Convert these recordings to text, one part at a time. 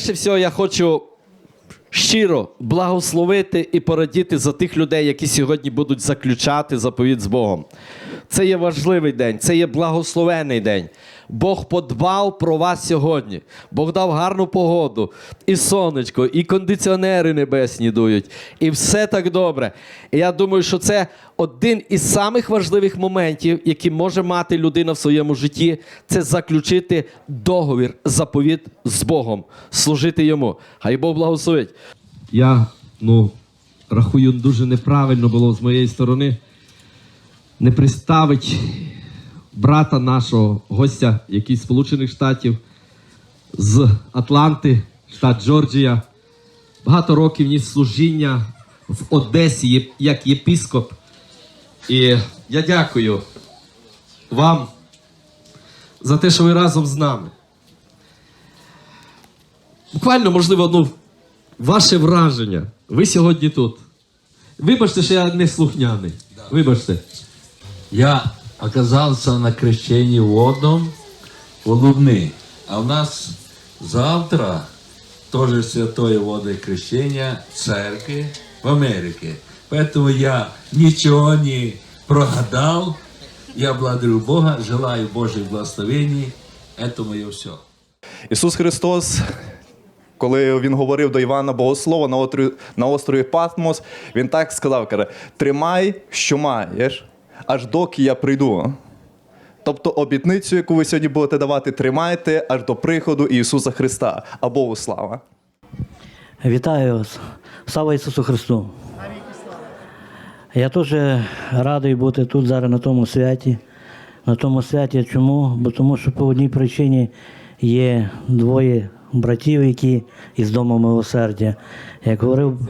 перше всього, я хочу щиро благословити і порадіти за тих людей, які сьогодні будуть заключати заповідь з Богом. Це є важливий день, це є благословений день. Бог подбав про вас сьогодні. Бог дав гарну погоду, і сонечко, і кондиціонери небесні дують, і все так добре. І я думаю, що це один із самих важливих моментів, які може мати людина в своєму житті, це заключити договір, заповіт з Богом, служити йому. Хай Бог благословить. Я ну, рахую, дуже неправильно було з моєї сторони не представить брата нашого гостя, який з Сполучених Штатів, з Атланти, штат Джорджія. Багато років ніс служіння в Одесі як єпіскоп. І я дякую вам за те, що ви разом з нами. Буквально, можливо, ну, ваше враження. Ви сьогодні тут. Вибачте, що я не слухняний. Вибачте. Я оказался на крещении водном у Лубны. А у нас завтра тоже святое водное крещение церкви в Америке. Поэтому я ничего не прогадал. Я благодарю Бога, желаю Божьих благословений. Это мое все. Ісус Христос, коли Він говорив до Івана Богослова на острові, на острові Патмос, Він так сказав: каже, тримай, що маєш, аж доки я прийду. Тобто обітницю, яку ви сьогодні будете давати, тримайте аж до приходу Ісуса Христа, а Богу слава. Вітаю вас. Слава Ісусу Христу. Я теж радий бути тут зараз на тому святі. На тому святі чому? Бо тому що по одній причині є двоє братів, які із дому милосердя. Як говорив,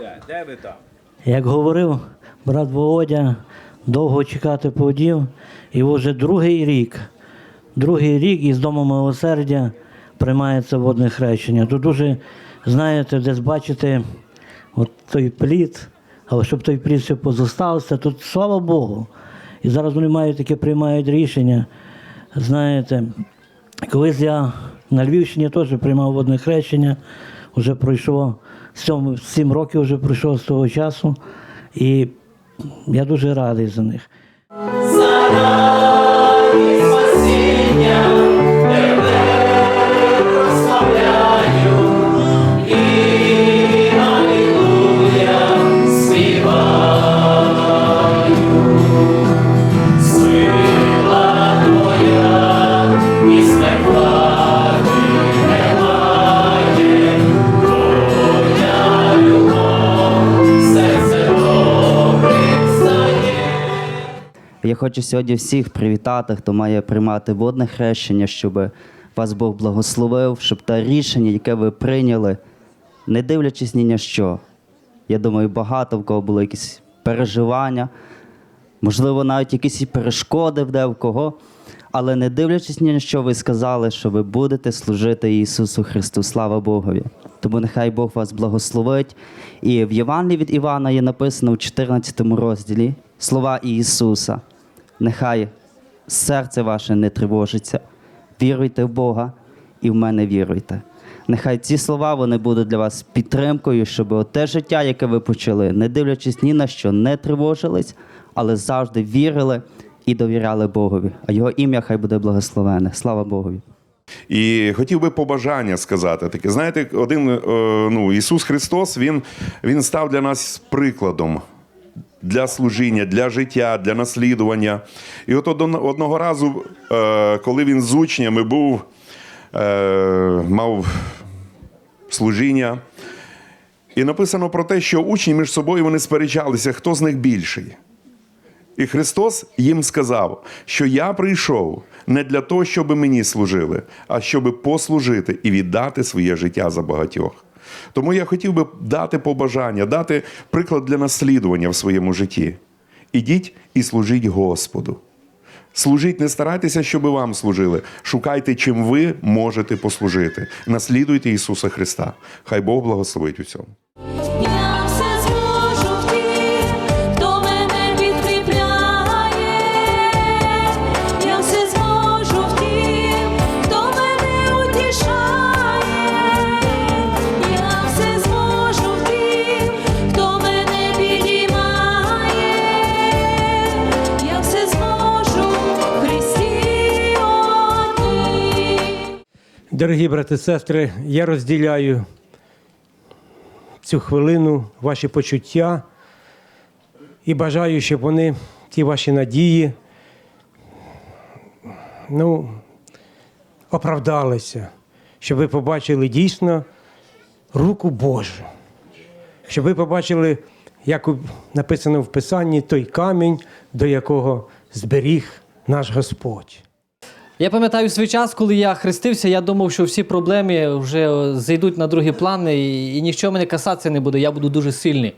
як говорив брат Володя, довго чекати поводів, і вже другий рік, другий рік із дому милосердя приймається водне хрещення. Тут дуже, знаєте, десь бачите от той плід, але щоб той плід ще позостався, тут слава Богу. І зараз вони мають таке приймають рішення. Знаєте, колись я на Львівщині теж приймав водне хрещення, вже пройшло сім років вже пройшло з того часу, і я дуже радий за них. Хочу сьогодні всіх привітати, хто має приймати водне хрещення, щоб вас Бог благословив, щоб те рішення, яке ви прийняли, не дивлячись ні на що. Я думаю, багато в кого були якісь переживання, можливо, навіть якісь перешкоди де в кого. Але не дивлячись ні на що, ви сказали, що ви будете служити Ісусу Христу. Слава Богові. Тому нехай Бог вас благословить. І в Євангелії від Івана є написано в 14 розділі слова Ісуса. Нехай серце ваше не тривожиться. Віруйте в Бога і в мене віруйте. Нехай ці слова вони будуть для вас підтримкою, щоб те життя, яке ви почали, не дивлячись ні на що, не тривожились, але завжди вірили і довіряли Богові. А його ім'я хай буде благословене. Слава Богові. І хотів би побажання сказати таке. Знаєте, один е, ну, Ісус Христос, він, він став для нас прикладом для служіння, для життя, для наслідування. І от одного разу, е, коли він з учнями був, е, мав служіння, і написано про те, що учні між собою вони сперечалися, хто з них більший. І Христос їм сказав, що я прийшов не для того, щоб мені служили, а щоб послужити і віддати своє життя за багатьох. Тому я хотів би дати побажання, дати приклад для наслідування в своєму житті. Ідіть і служіть Господу. Служіть, не старайтеся, щоб вам служили. Шукайте, чим ви можете послужити. Наслідуйте Ісуса Христа. Хай Бог благословить у цьому. Дорогі брати і сестри, я розділяю цю хвилину, ваші почуття і бажаю, щоб вони, ті ваші надії, ну, оправдалися, щоб ви побачили дійсно руку Божу, щоб ви побачили, як написано в Писанні, той камінь, до якого зберіг наш Господь. Я пам'ятаю свій час, коли я хрестився, я думав, що всі проблеми вже е, зайдуть на другі плани і, і нічого мене касатися не буде, я буду дуже сильний.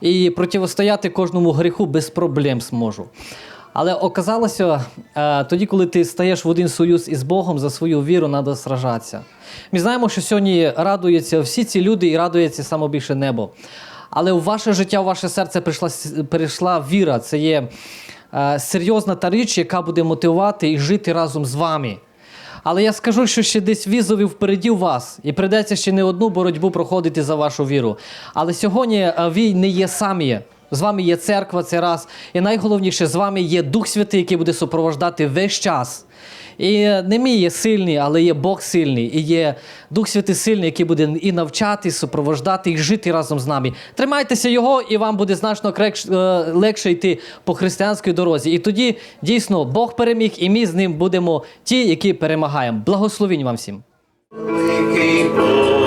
І протистояти кожному гріху без проблем зможу. Але оказалося, е, тоді, коли ти стаєш в один союз із Богом, за свою віру треба сражатися. Ми знаємо, що сьогодні радуються всі ці люди і радується саме більше небо. Але у ваше життя, у ваше серце прийшла, перейшла віра. Це є серйозна та річ, яка буде мотивувати і жити разом з вами. Але я скажу, що ще десь візові впереді вас, і прийдеться ще не одну боротьбу проходити за вашу віру. Але сьогодні е, ви не є самі. З вами є церква, це раз. І найголовніше, з вами є Дух Святий, який буде супровождати весь час. І не мій є сильний, але є Бог сильний. І є Дух Святий сильний, який буде і навчати, і супровождати, і жити разом з нами. Тримайтеся його, і вам буде значно е, легше йти по християнській дорозі. І тоді дійсно Бог переміг, і ми з ним будемо ті, які перемагаємо. Благословінь вам всім. Коли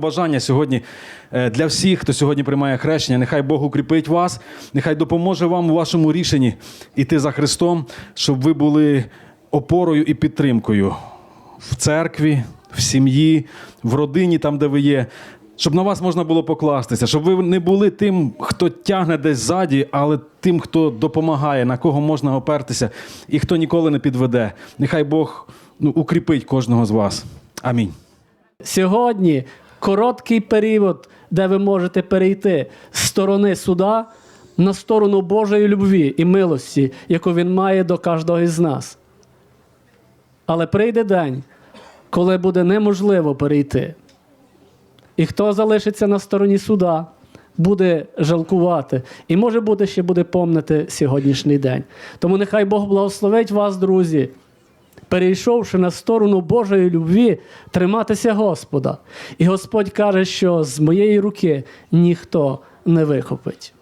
побажання сьогодні е, для всіх, хто сьогодні приймає хрещення, нехай Бог укріпить вас, нехай допоможе вам у вашому рішенні іти за Христом, щоб ви були опорою і підтримкою в церкві, в сім'ї, в родині, там, де ви є. Щоб на вас можна було покластися, щоб ви не були тим, хто тягне десь ззаді, але тим, хто допомагає, на кого можна опертися і хто ніколи не підведе. Нехай Бог ну, укріпить кожного з вас. Амінь. Сьогодні короткий період, де ви можете перейти з сторони суда на сторону Божої любві і милості, яку Він має до кожного із нас. Але прийде день, коли буде неможливо перейти. І хто залишиться на стороні суда, буде жалкувати. І може бути ще буде помнити сьогоднішній день. Тому нехай Бог благословить вас, друзі перейшовши на сторону Божої любві, триматися Господа. І Господь каже, що з моєї руки ніхто не вихопить.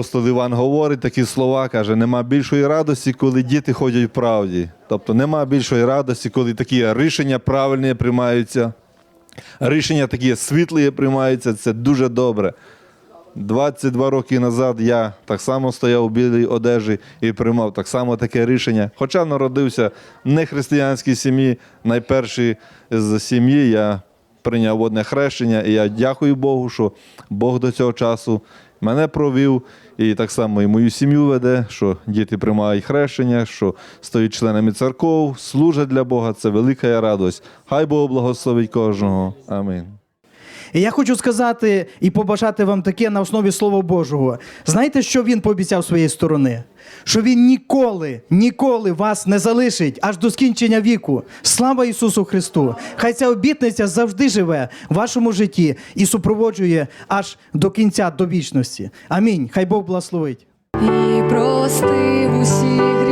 Апостол Іван говорить такі слова, каже: нема більшої радості, коли діти ходять в правді. Тобто нема більшої радості, коли такі рішення правильні приймаються. Рішення такі світлі приймаються, це дуже добре. 22 роки назад я так само стояв у білій одежі і приймав так само таке рішення. Хоча народився в нехристиянській сім'ї, найперший з сім'ї я прийняв водне хрещення, і я дякую Богу, що Бог до цього часу мене провів, і так само і мою сім'ю веде, що діти приймають хрещення, що стають членами церков, служать для Бога. Це велика радость. Хай Бог благословить кожного. Амінь. І я хочу сказати і побажати вам таке на основі Слова Божого. Знаєте, що він пообіцяв своєї сторони? Що він ніколи, ніколи вас не залишить аж до скінчення віку. Слава Ісусу Христу! Хай ця обітниця завжди живе в вашому житті і супроводжує аж до кінця, до вічності. Амінь. Хай Бог благословить. і простив усі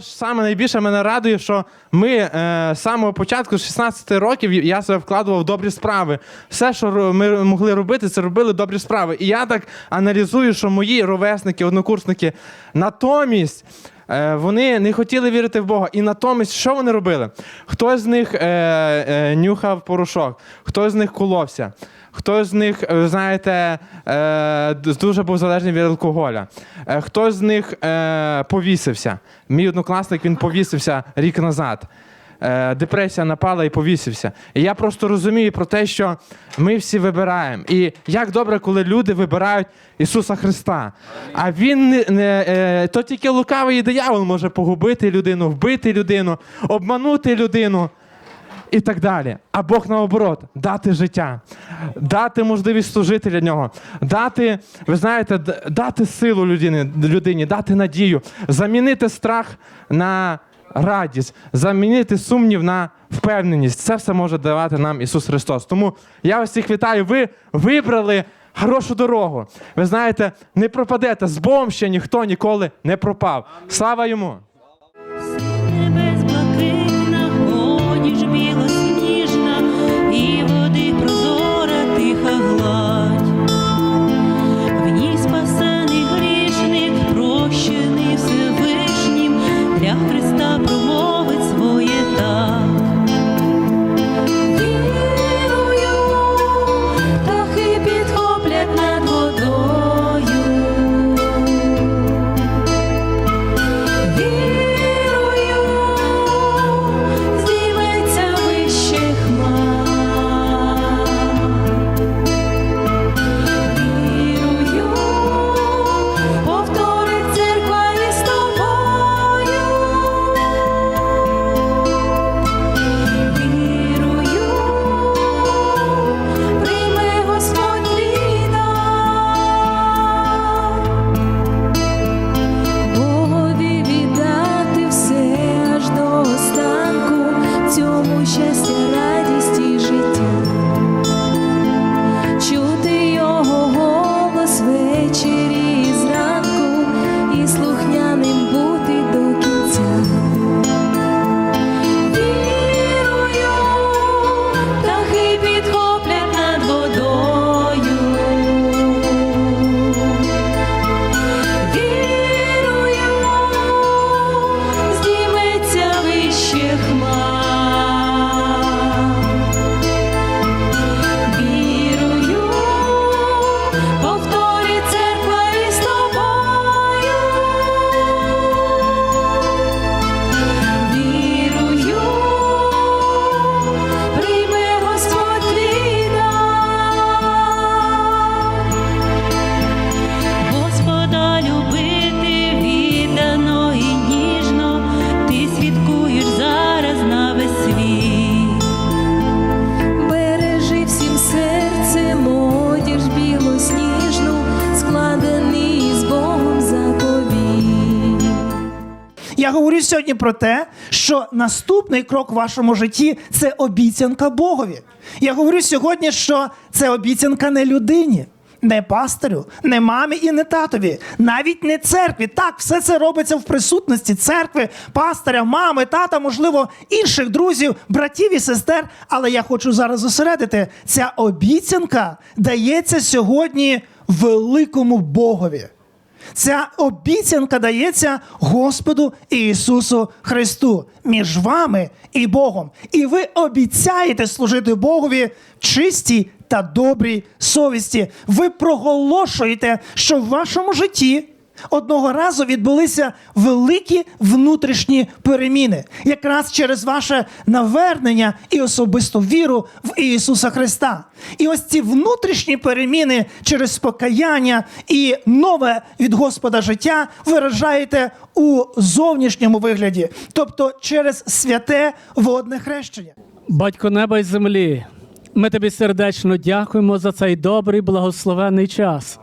що саме найбільше мене радує, що ми е, з самого початку, з 16 років, я себе вкладував в добрі справи. Все, що ми могли робити, це робили добрі справи. І я так аналізую, що мої ровесники, однокурсники натомість. Е, Вони не хотіли вірити в Бога. І натомість, що вони робили? Хтось з них е, е, нюхав порошок, хтось з них коловся, хтось з них, е, знаєте, е, дуже був залежний від алкоголя. Е, хтось з них е, повісився. Мій однокласник він повісився рік назад. Е, депресія напала і повісився. І я просто розумію про те, що ми всі вибираємо. І як добре, коли люди вибирають Ісуса Христа. А Він не, не е, то тільки лукавий і диявол може погубити людину, вбити людину, обманути людину і так далі. А Бог наоборот, дати життя, дати можливість служити для нього, дати, ви знаєте, дати силу людині, людині, дати надію, замінити страх на радість, замінити сумнів на впевненість. Це все може давати нам Ісус Христос. Тому я вас всіх вітаю. Ви вибрали. Хорошу дорогу. Ви знаєте, не пропадете. З Богом ще ніхто ніколи не пропав. Слава йому! Говорю сьогодні про те, що наступний крок в вашому житті це обіцянка Богові. Я говорю сьогодні, що це обіцянка не людині, не пастирю, не мамі і не татові, навіть не церкві. Так, все це робиться в присутності церкви, пастиря, мами, тата, можливо, інших друзів, братів і сестер. Але я хочу зараз зосередити, ця обіцянка дається сьогодні великому Богові. Ця обіцянка дається Господу Ісусу Христу між вами і Богом. І ви обіцяєте служити Богові чистій та добрій совісті. Ви проголошуєте, що в вашому житті одного разу відбулися великі внутрішні переміни, якраз через ваше навернення і особисту віру в Ісуса Христа. І ось ці внутрішні переміни через покаяння і нове від Господа життя виражаєте у зовнішньому вигляді, тобто через святе водне хрещення. Батько неба й землі, ми тобі сердечно дякуємо за цей добрий благословений час.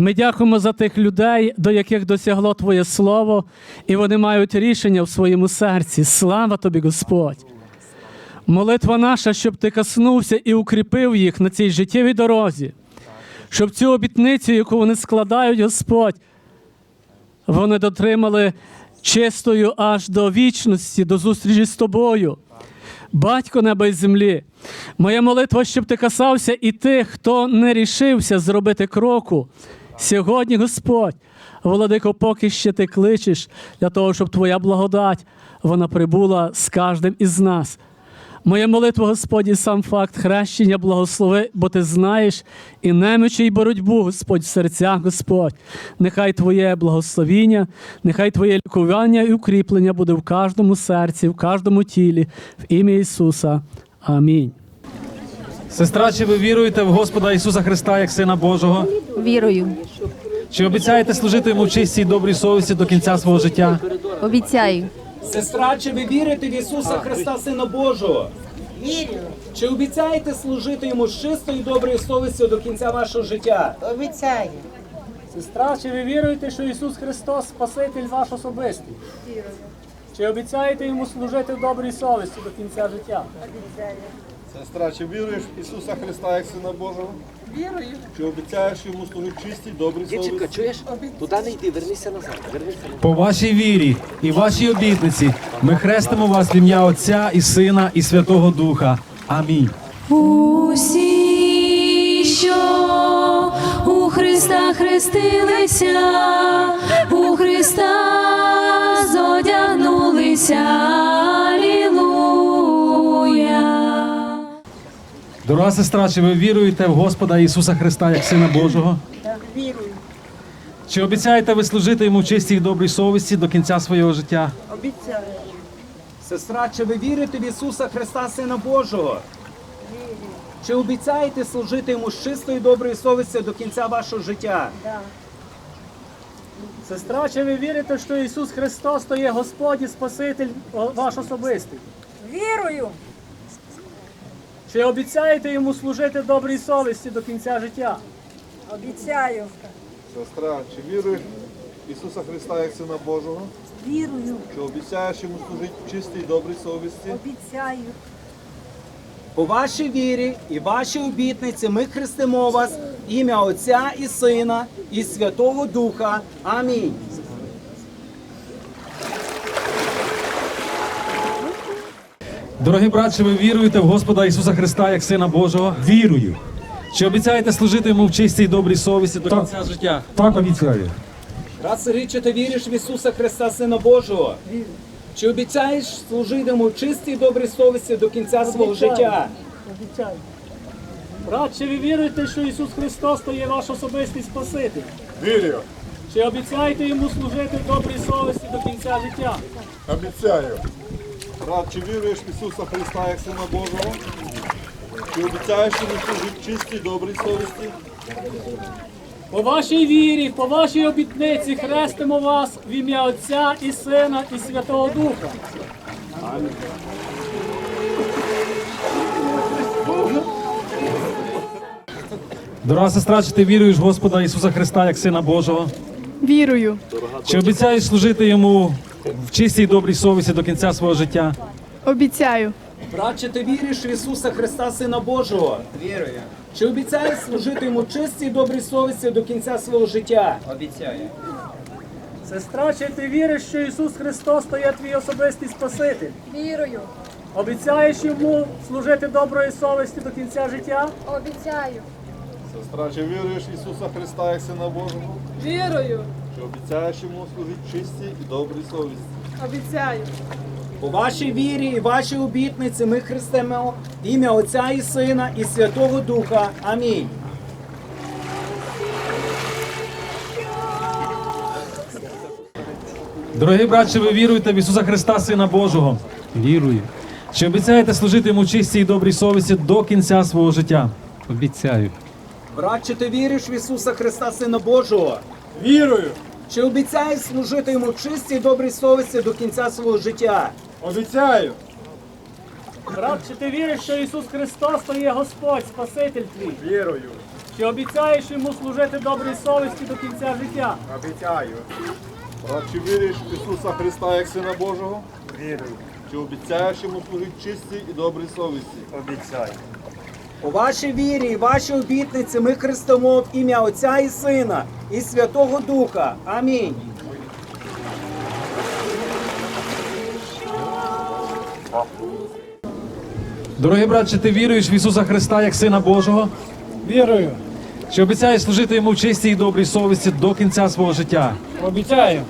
Ми дякуємо за тих людей, до яких досягло Твоє Слово, і вони мають рішення в своєму серці. Слава тобі, Господь! Молитва наша, щоб ти коснувся і укріпив їх на цій життєвій дорозі, щоб цю обітницю, яку вони складають, Господь, вони дотримали чистою аж до вічності, до зустрічі з тобою. Батько неба й землі, моя молитва, щоб ти касався і тих, хто не рішився зробити кроку. Сьогодні, Господь, владико, поки ще ти кличеш для того, щоб твоя благодать вона прибула з кожним із нас. Моя молитва, Господь, і сам факт хрещення благослови, бо ти знаєш і немичі, і боротьбу, Господь, в серцях, Господь. Нехай Твоє благословіння, нехай Твоє лікування і укріплення буде в кожному серці, в кожному тілі, в ім'я Ісуса. Амінь. Сестра, чи ви віруєте в Господа Ісуса Христа як Сина Божого? Вірую, Чи обіцяєте служити йому в чистій і добрій совісті до кінця свого життя? обіцяю. Сестра, чи ви вірите в Ісуса Христа, Сина Божого? Вірю. Чи обіцяєте служити йому з чистою і доброю совістю до кінця вашого життя? Обіцяю. Сестра, чи ви віруєте, що Ісус Христос Спаситель ваш особистий? Чи обіцяєте йому служити в добрій совісті до кінця життя? Сестра, чи віруєш в Ісуса Христа як Сина Божого? Вірую. Чи обіцяєш йому служити чистій, добрій совісті? чуєш? Туди не йди, вернися назад. Вернися По вашій вірі і вашій обітниці ми хрестимо вас в ім'я Отця і Сина і Святого Духа. Амінь. Усі, що у Христа хрестилися, у Христа зодягнулися. Дорога сестра, чи ви віруєте в Господа Ісуса Христа як Сина Божого? Так, вірую. Чи обіцяєте ви служити йому в чистій і добрій совісті до кінця свого життя? Обіцяю. Сестра, чи ви вірите в Ісуса Христа, Сина Божого? Вірю. Чи обіцяєте служити йому з чистою і доброю совістю до кінця вашого життя? Да. Сестра, чи ви вірите, що Ісус Христос то є Господь і Спаситель ваш особистий? Вірую. Чи обіцяєте йому служити добрій совісті до кінця життя? Обіцяю. Сестра, чи віруєш в Ісуса Христа як Сина Божого? Вірую. Чи обіцяєш йому служити в чистій, добрій совісті? Обіцяю. По вашій вірі і вашій обітниці ми хрестимо вас ім'я Отця і Сина і Святого Духа. Амінь. Дорогі брат, чи ви віруєте в Господа Ісуса Христа як Сина Божого? Вірую. Чи обіцяєте служити йому в чистій і добрій совісті до кінця життя? Так обіцяю. Брат Сергій, чи ти віриш в Ісуса Христа, Сина Божого? Вірю. Чи обіцяєш служити йому в чистій і добрій совісті до кінця свого життя? Обіцяю. Брат, чи ви віруєте, що Ісус Христос то є ваш особистий Спаситель? Вірю. Чи обіцяєте йому служити в добрій совісті до кінця життя? Обіцяю. Брат, чи віруєш в Ісуса Христа як Сина Божого? Чи обіцяєш йому служити чистій, добрій совісті? По вашій вірі, по вашій обітниці хрестимо вас в ім'я Отця і Сина і Святого Духа. Дорога сестра, чи ти віруєш в Господа Ісуса Христа як Сина Божого? Вірую. Чи обіцяєш служити йому в чистій добрій совісті до кінця свого життя? Обіцяю. Брат, чи ти віриш в Ісуса Христа, Сина Божого? Вірую. Чи обіцяєш служити йому в чистій і добрій совісті до кінця свого життя? Обіцяю. Сестра, чи ти віриш, що Ісус Христос то є твій особистий Спаситель? Вірую. Обіцяєш йому служити доброї совісті до кінця життя? Обіцяю. Сестра, чи віруєш в Ісуса Христа як Сина Божого? Вірую. Обіцяєш йому служити в чистій і добрій совісті? Обіцяю. По вашій вірі і вашій обітниці ми хрестимо в ім'я Отця і Сина і Святого Духа. Амінь. Дорогі брат, чи ви віруєте в Ісуса Христа, Сина Божого? Вірую. Чи обіцяєте служити йому чистій і добрій совісті до кінця свого життя? Обіцяю. Брат, чи ти віриш в Ісуса Христа, Сина Божого? Вірую. Чи обіцяєш служити йому в чистій і добрій совісті до кінця свого життя? Обіцяю. Брат, чи ти віриш, що Ісус Христос то є Господь, Спаситель твій? Вірую. Чи обіцяєш йому служити добрій совісті до кінця життя? Обіцяю. Брат, чи віриш в Ісуса Христа як Сина Божого? Вірую. Чи обіцяєш йому служити в чистій і добрій совісті? Обіцяю. У вашій вірі і вашій обітниці ми хрестимо в ім'я Отця і Сина і Святого Духа. Амінь. Дорогі братче, ти віруєш в Ісуса Христа як Сина Божого? Вірую. Чи обіцяєш служити йому в чистій і добрій совісті до кінця свого життя? Обіцяю.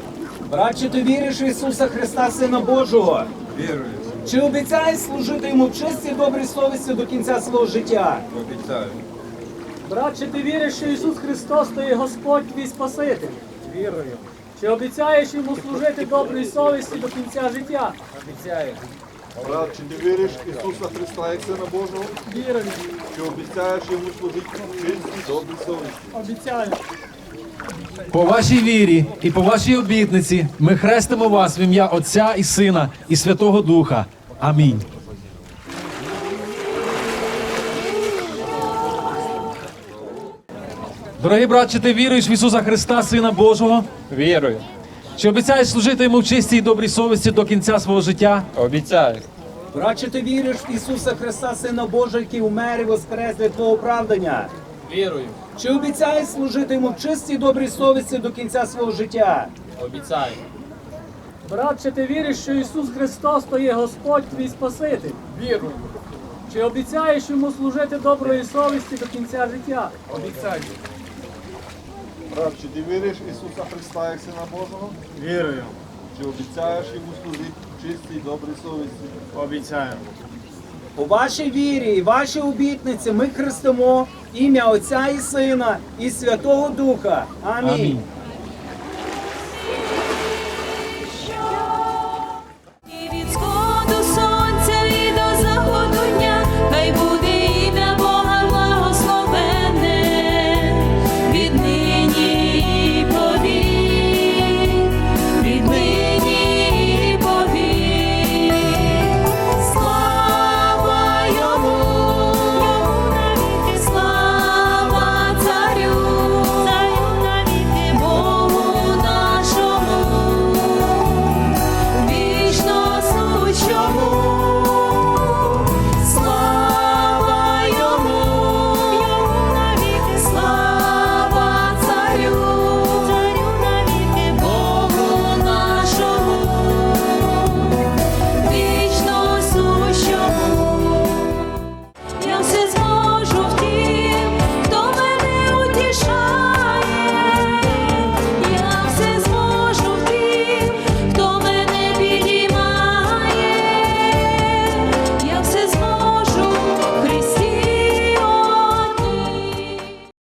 Братче, ти віриш в Ісуса Христа, Сина Божого? Вірую. Чи обіцяєш служити йому в чистій і добрій совісті до кінця свого життя? Обіцяю. Брат, чи ти віриш, що Ісус Христос то є Господь твій Спаситель? Вірую. Чи обіцяєш йому служити добрій совісті до кінця життя? Обіцяю. Брат, чи ти віриш Ісуса Христа як Сина Божого? Вірую. Чи обіцяєш йому служити чистій добрій совісті? Обіцяю. По вашій вірі і по вашій обітниці ми хрестимо вас в ім'я Отця і Сина і Святого Духа. Амінь. Дорогий брат, чи ти віруєш в Ісуса Христа, Сина Божого? Вірую. Чи обіцяєш служити йому в чистій і добрій совісті до кінця свого життя? Обіцяю. Брат, чи ти віриш в Ісуса Христа, Сина Божого, який умер і воскрес для твого оправдання? Вірую. Чи обіцяєш служити йому в чистій добрій совісті до кінця свого життя? Обіцяю. Брат, чи ти віриш, що Ісус Христос то є Господь твій Спаситель? Вірую. Чи обіцяєш йому служити доброї совісті до кінця життя? Обіцяю. Брат, чи ти віриш Ісуса Христа як Сина Божого? Вірую. Чи обіцяєш йому служити в чистій добрій совісті? Обіцяю. У вашій вірі і вашій обітниці ми хрестимо ім'я Отця і Сина і Святого Духа. Амінь. Амінь.